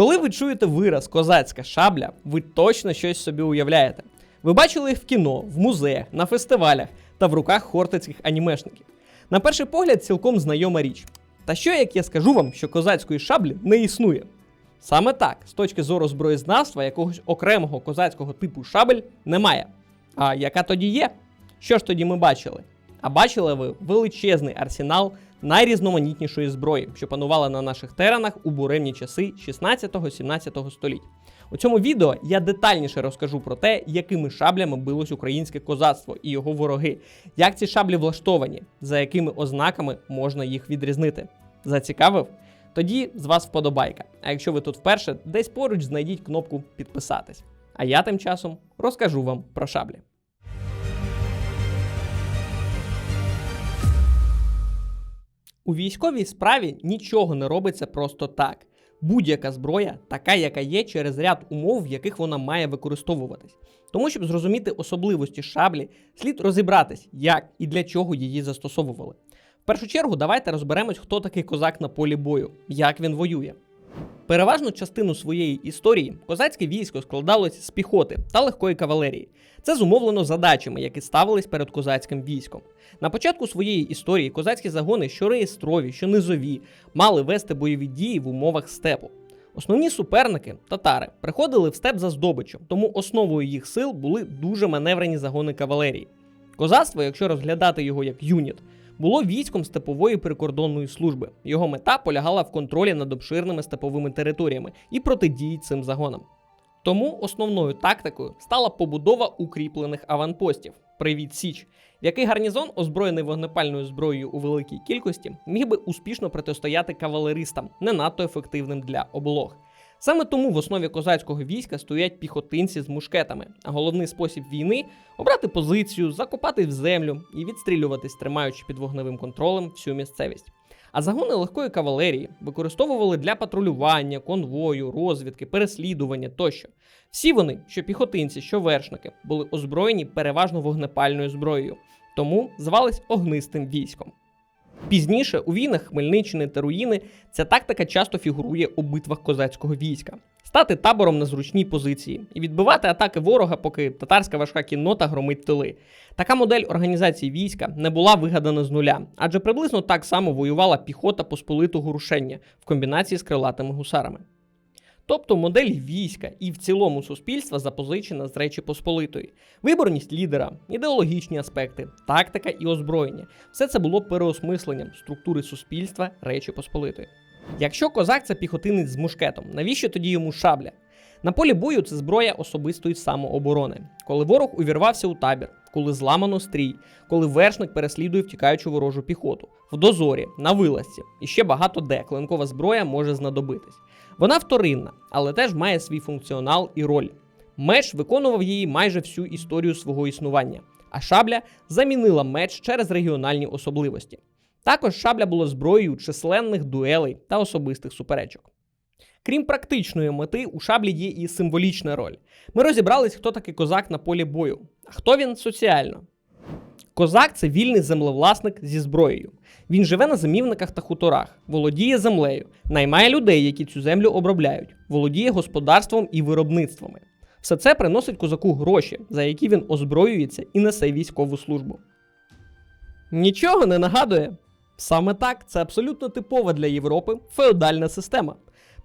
Коли ви чуєте вираз козацька шабля, ви точно щось собі уявляєте. Ви бачили їх в кіно, в музеях, на фестивалях та в руках хортицьких анімешників. На перший погляд, цілком знайома річ. Та що як я скажу вам, що козацької шаблі не існує? Саме так, з точки зору зброєзнавства, якогось окремого козацького типу шабель немає. А яка тоді є? Що ж тоді ми бачили? А бачили ви величезний арсенал найрізноманітнішої зброї, що панувала на наших теренах у буремні часи 16-17 століть. У цьому відео я детальніше розкажу про те, якими шаблями билось українське козацтво і його вороги, як ці шаблі влаштовані, за якими ознаками можна їх відрізнити. Зацікавив? Тоді з вас вподобайка. А якщо ви тут вперше, десь поруч знайдіть кнопку підписатись. А я тим часом розкажу вам про шаблі. У військовій справі нічого не робиться просто так. Будь-яка зброя така, яка є через ряд умов, в яких вона має використовуватись. Тому, щоб зрозуміти особливості шаблі, слід розібратись, як і для чого її застосовували. В першу чергу, давайте розберемось, хто такий козак на полі бою, як він воює. Переважну частину своєї історії козацьке військо складалось з піхоти та легкої кавалерії. Це зумовлено задачами, які ставились перед козацьким військом. На початку своєї історії козацькі загони, що реєстрові, що низові, мали вести бойові дії в умовах степу. Основні суперники, татари, приходили в степ за здобиччю, тому основою їх сил були дуже маневрені загони кавалерії. Козацтво, якщо розглядати його як юніт, було військом степової прикордонної служби. Його мета полягала в контролі над обширними степовими територіями і протидії цим загонам. Тому основною тактикою стала побудова укріплених аванпостів Привіт Січ, в який гарнізон, озброєний вогнепальною зброєю у великій кількості, міг би успішно протистояти кавалеристам, не надто ефективним для облог. Саме тому в основі козацького війська стоять піхотинці з мушкетами, а головний спосіб війни обрати позицію, закопати в землю і відстрілюватись, тримаючи під вогневим контролем всю місцевість. А загони легкої кавалерії використовували для патрулювання, конвою, розвідки, переслідування тощо. Всі вони, що піхотинці, що вершники, були озброєні переважно вогнепальною зброєю, тому звались огнистим військом. Пізніше у війнах Хмельниччини та Руїни ця тактика часто фігурує у битвах козацького війська. Стати табором на зручній позиції і відбивати атаки ворога, поки татарська важка кіннота громить тили. Така модель організації війська не була вигадана з нуля, адже приблизно так само воювала піхота посполитого рушення в комбінації з крилатими гусарами. Тобто модель війська і в цілому суспільства запозичена з Речі Посполитої. Виборність лідера, ідеологічні аспекти, тактика і озброєння все це було переосмисленням структури суспільства Речі Посполитої. Якщо козак це піхотинець з мушкетом, навіщо тоді йому шабля? На полі бою це зброя особистої самооборони, коли ворог увірвався у табір, коли зламано стрій, коли вершник переслідує втікаючу ворожу піхоту, в дозорі, на вилазці і ще багато де клинкова зброя може знадобитись. Вона вторинна, але теж має свій функціонал і роль. Меч виконував її майже всю історію свого існування, а шабля замінила меч через регіональні особливості. Також шабля була зброєю численних дуелей та особистих суперечок. Крім практичної мети, у шаблі є і символічна роль. Ми розібрались, хто такий козак на полі бою, а хто він соціально. Козак це вільний землевласник зі зброєю. Він живе на зимівниках та хуторах, володіє землею, наймає людей, які цю землю обробляють, володіє господарством і виробництвами. Все це приносить козаку гроші, за які він озброюється і несе військову службу. Нічого не нагадує. Саме так, це абсолютно типова для Європи феодальна система.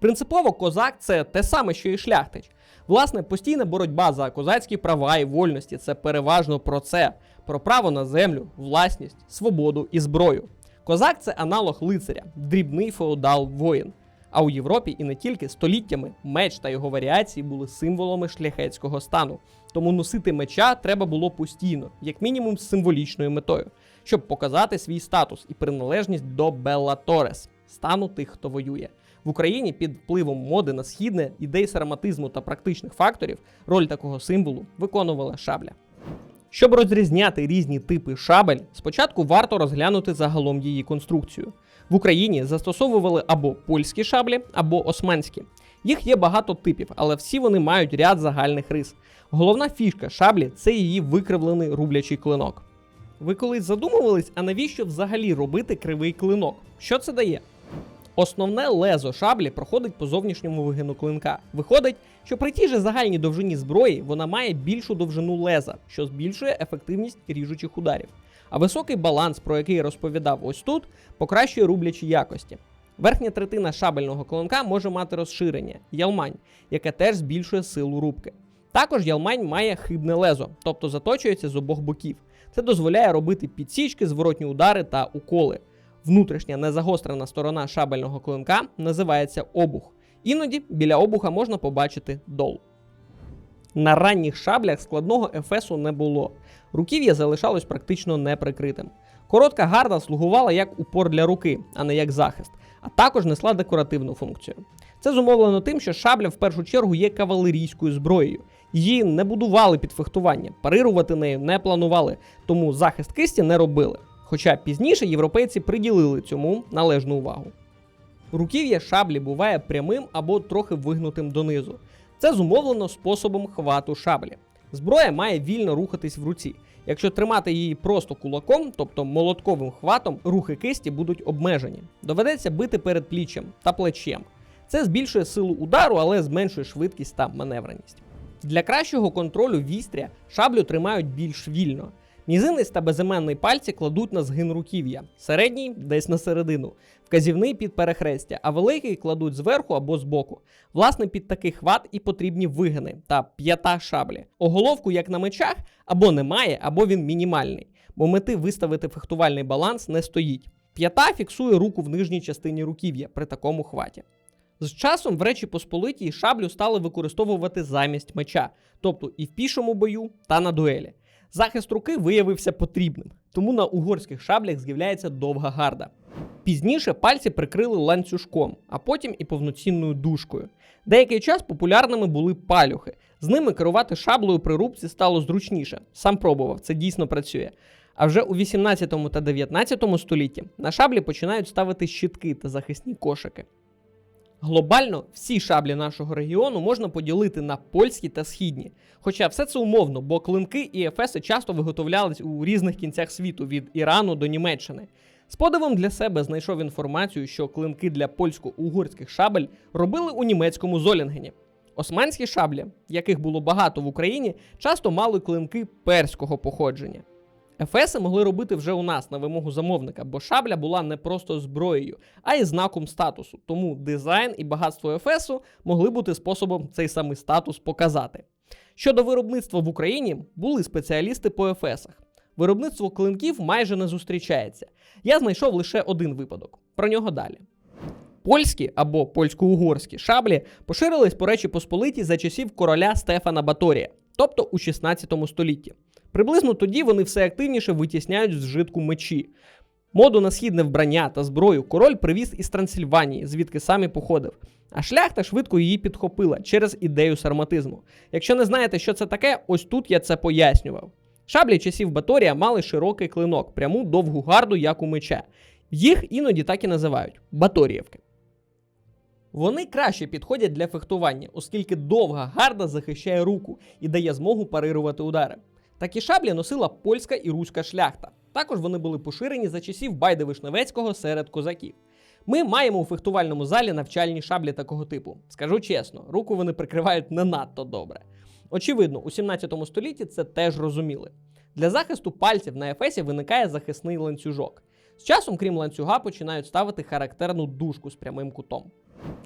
Принципово козак це те саме, що і шляхтич. Власне, постійна боротьба за козацькі права і вольності це переважно про це, про право на землю, власність, свободу і зброю. Козак це аналог лицаря, дрібний феодал воїн. А у Європі і не тільки століттями меч та його варіації були символами шляхетського стану. Тому носити меча треба було постійно, як мінімум з символічною метою, щоб показати свій статус і приналежність до Беллаторес стану тих, хто воює. В Україні під впливом моди на східне, ідей сараматизму та практичних факторів роль такого символу виконувала шабля. Щоб розрізняти різні типи шабель, спочатку варто розглянути загалом її конструкцію. В Україні застосовували або польські шаблі, або османські. Їх є багато типів, але всі вони мають ряд загальних рис. Головна фішка шаблі це її викривлений рублячий клинок. Ви колись задумувались, а навіщо взагалі робити кривий клинок? Що це дає? Основне лезо шаблі проходить по зовнішньому вигину клинка. Виходить, що при тій же загальній довжині зброї вона має більшу довжину леза, що збільшує ефективність ріжучих ударів. А високий баланс, про який я розповідав ось тут, покращує рублячі якості. Верхня третина шабельного клинка може мати розширення ялмань, яке теж збільшує силу рубки. Також ялмань має хибне лезо, тобто заточується з обох боків. Це дозволяє робити підсічки, зворотні удари та уколи. Внутрішня незагострена сторона шабельного клинка називається обух. Іноді біля обуха можна побачити дол. На ранніх шаблях складного ефесу не було. Руків'я залишалось практично неприкритим. Коротка гарда слугувала як упор для руки, а не як захист, а також несла декоративну функцію. Це зумовлено тим, що шабля в першу чергу є кавалерійською зброєю. Її не будували під фехтування, парирувати нею не планували, тому захист кисті не робили. Хоча пізніше європейці приділили цьому належну увагу. Руків'я шаблі буває прямим або трохи вигнутим донизу. Це зумовлено способом хвату шаблі. Зброя має вільно рухатись в руці. Якщо тримати її просто кулаком, тобто молотковим хватом, рухи кисті будуть обмежені. Доведеться бити перед пліччям та плечем. Це збільшує силу удару, але зменшує швидкість та маневреність. Для кращого контролю вістря шаблю тримають більш вільно. Мізинець та безіменний пальці кладуть на згин руків'я, середній десь на середину, вказівний під перехрестя, а великий кладуть зверху або збоку. Власне, під такий хват і потрібні вигини та п'ята шаблі. Оголовку, як на мечах, або немає, або він мінімальний, бо мети виставити фехтувальний баланс не стоїть. П'ята фіксує руку в нижній частині руків'я при такому хваті. З часом в Речі Посполитій шаблю стали використовувати замість меча, тобто і в пішому бою та на дуелі. Захист руки виявився потрібним, тому на угорських шаблях з'являється довга гарда. Пізніше пальці прикрили ланцюжком, а потім і повноцінною дужкою. Деякий час популярними були палюхи. З ними керувати шаблею при рубці стало зручніше. Сам пробував, це дійсно працює. А вже у 18 та 19 столітті на шаблі починають ставити щитки та захисні кошики. Глобально всі шаблі нашого регіону можна поділити на польські та східні. Хоча все це умовно, бо клинки і ефеси часто виготовлялись у різних кінцях світу від Ірану до Німеччини. З подивом для себе знайшов інформацію, що клинки для польсько-угорських шабель робили у німецькому Золінгені. Османські шаблі, яких було багато в Україні, часто мали клинки перського походження. Ефеси могли робити вже у нас на вимогу замовника, бо шабля була не просто зброєю, а й знаком статусу. Тому дизайн і багатство Ефесу могли бути способом цей самий статус показати. Щодо виробництва в Україні, були спеціалісти по Ефесах. Виробництво клинків майже не зустрічається. Я знайшов лише один випадок. Про нього далі. Польські або польсько-угорські шаблі поширились по Речі Посполитій за часів короля Стефана Баторія, тобто у 16 столітті. Приблизно тоді вони все активніше витісняють з вжитку мечі. Моду на східне вбрання та зброю король привіз із Трансильванії, звідки сам і походив. А шляхта швидко її підхопила через ідею сарматизму. Якщо не знаєте, що це таке, ось тут я це пояснював. Шаблі часів Баторія мали широкий клинок, пряму довгу гарду, як у меча. Їх іноді так і називають Баторіївки. Вони краще підходять для фехтування, оскільки довга гарда захищає руку і дає змогу парирувати удари. Такі шаблі носила польська і руська шляхта. Також вони були поширені за часів Байди Вишневецького серед козаків. Ми маємо у фехтувальному залі навчальні шаблі такого типу. Скажу чесно, руку вони прикривають не надто добре. Очевидно, у 17 столітті це теж розуміли. Для захисту пальців на ефесі виникає захисний ланцюжок. З часом, крім ланцюга, починають ставити характерну дужку з прямим кутом.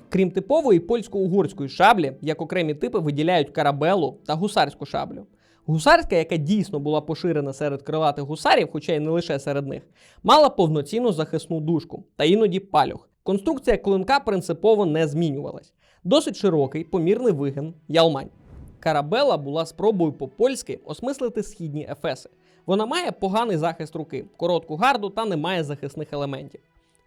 Крім типової польсько-угорської шаблі, як окремі типи виділяють карабелу та гусарську шаблю. Гусарська, яка дійсно була поширена серед крилатих гусарів, хоча й не лише серед них, мала повноцінну захисну дужку та іноді палюх. Конструкція клинка принципово не змінювалась. Досить широкий, помірний вигин, ялмань. Карабела була спробою по-польськи осмислити східні ефеси. Вона має поганий захист руки, коротку гарду та не має захисних елементів.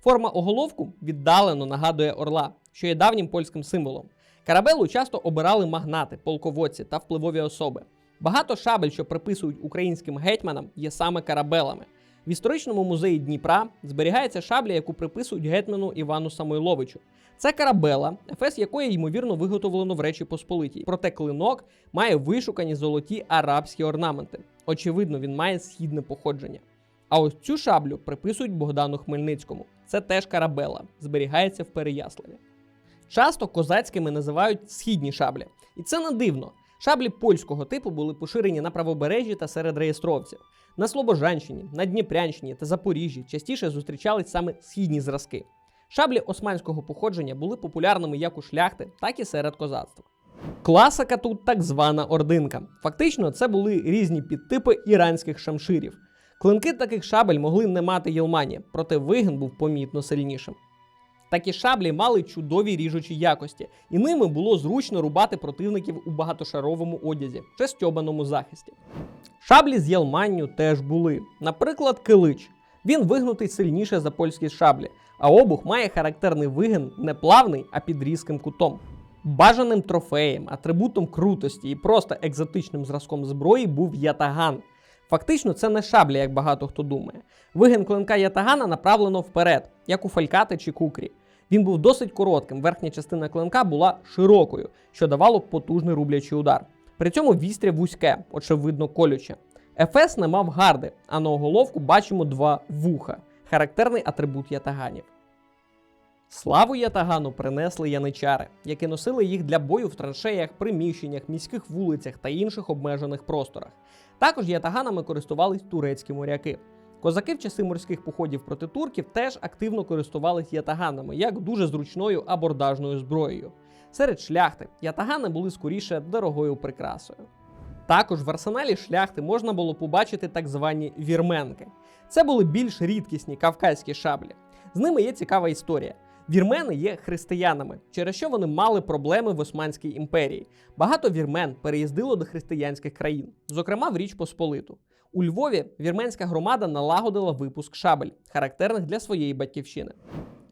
Форма оголовку віддалено нагадує орла, що є давнім польським символом. Карабелу часто обирали магнати, полководці та впливові особи. Багато шабель, що приписують українським гетьманам, є саме карабелами. В історичному музеї Дніпра зберігається шабля, яку приписують гетьману Івану Самойловичу. Це карабела, ефес якої ймовірно виготовлено в Речі Посполитій. Проте клинок має вишукані золоті арабські орнаменти. Очевидно, він має східне походження. А ось цю шаблю приписують Богдану Хмельницькому. це теж карабела, зберігається в Переяславі. Часто козацькими називають східні шаблі, і це не дивно. Шаблі польського типу були поширені на правобережжі та серед реєстровців. На Слобожанщині, на Дніпрянщині та Запоріжжі частіше зустрічались саме східні зразки. Шаблі османського походження були популярними як у шляхти, так і серед козацтва. Класика тут так звана ординка. Фактично, це були різні підтипи іранських шамширів. Клинки таких шабель могли не мати єлмані, проте вигин був помітно сильнішим. Такі шаблі мали чудові ріжучі якості, і ними було зручно рубати противників у багатошаровому одязі чи стьобаному захисті. Шаблі з єлманню теж були. Наприклад, килич. Він вигнутий сильніше за польські шаблі, а обух має характерний вигин не плавний, а під різким кутом. Бажаним трофеєм, атрибутом крутості і просто екзотичним зразком зброї був ятаган. Фактично, це не шабля, як багато хто думає. Вигин клинка ятагана направлено вперед, як у фалькати чи кукрі. Він був досить коротким, верхня частина клинка була широкою, що давало потужний рублячий удар. При цьому вістря вузьке, очевидно, колюче. Ефес не мав гарди, а на оголовку бачимо два вуха характерний атрибут ятаганів. Славу ятагану принесли яничари, які носили їх для бою в траншеях, приміщеннях, міських вулицях та інших обмежених просторах. Також ятаганами користувались турецькі моряки. Козаки в часи морських походів проти турків теж активно користувались ятаганами як дуже зручною абордажною зброєю. Серед шляхти ятагани були скоріше дорогою прикрасою. Також в арсеналі шляхти можна було побачити так звані вірменки. Це були більш рідкісні кавказькі шаблі. З ними є цікава історія. Вірмени є християнами, через що вони мали проблеми в Османській імперії. Багато вірмен переїздило до християнських країн, зокрема в Річ Посполиту. У Львові вірменська громада налагодила випуск шабель, характерних для своєї батьківщини.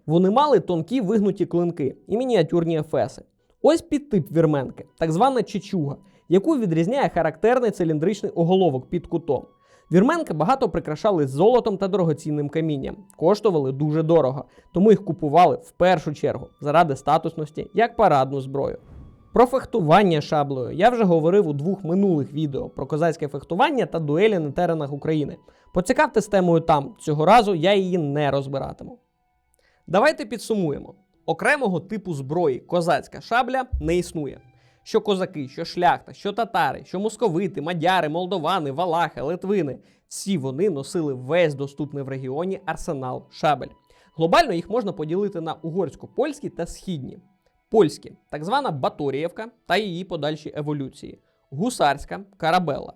Вони мали тонкі вигнуті клинки і мініатюрні ефеси. Ось підтип вірменки, так звана чечуга, яку відрізняє характерний циліндричний оголовок під кутом. Вірменки багато прикрашали золотом та дорогоцінним камінням, коштували дуже дорого, тому їх купували в першу чергу заради статусності як парадну зброю. Про фехтування шаблею я вже говорив у двох минулих відео про козацьке фехтування та дуелі на теренах України. Поцікавте з темою там, цього разу я її не розбиратиму. Давайте підсумуємо: окремого типу зброї козацька шабля не існує. Що козаки, що шляхта, що татари, що московити, мадяри, молдовани, валахи, литвини всі вони носили весь доступний в регіоні арсенал шабель. Глобально їх можна поділити на угорсько-польські та східні. Польські, так звана Баторіївка та її подальші еволюції, гусарська карабела.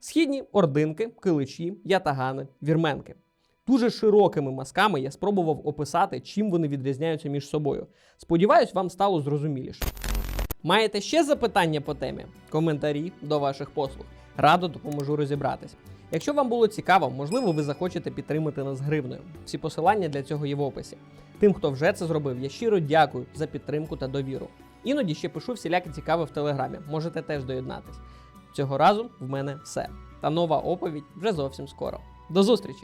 Східні ординки, киличі, ятагани, вірменки. Дуже широкими мазками я спробував описати, чим вони відрізняються між собою. Сподіваюсь, вам стало зрозуміліше. Маєте ще запитання по темі? Коментарі до ваших послуг. Радо допоможу розібратись. Якщо вам було цікаво, можливо, ви захочете підтримати нас гривною. Всі посилання для цього є в описі. Тим, хто вже це зробив, я щиро дякую за підтримку та довіру. Іноді ще пишу всіляке цікаве в телеграмі. Можете теж доєднатись. Цього разу в мене все. Та нова оповідь вже зовсім скоро. До зустрічі!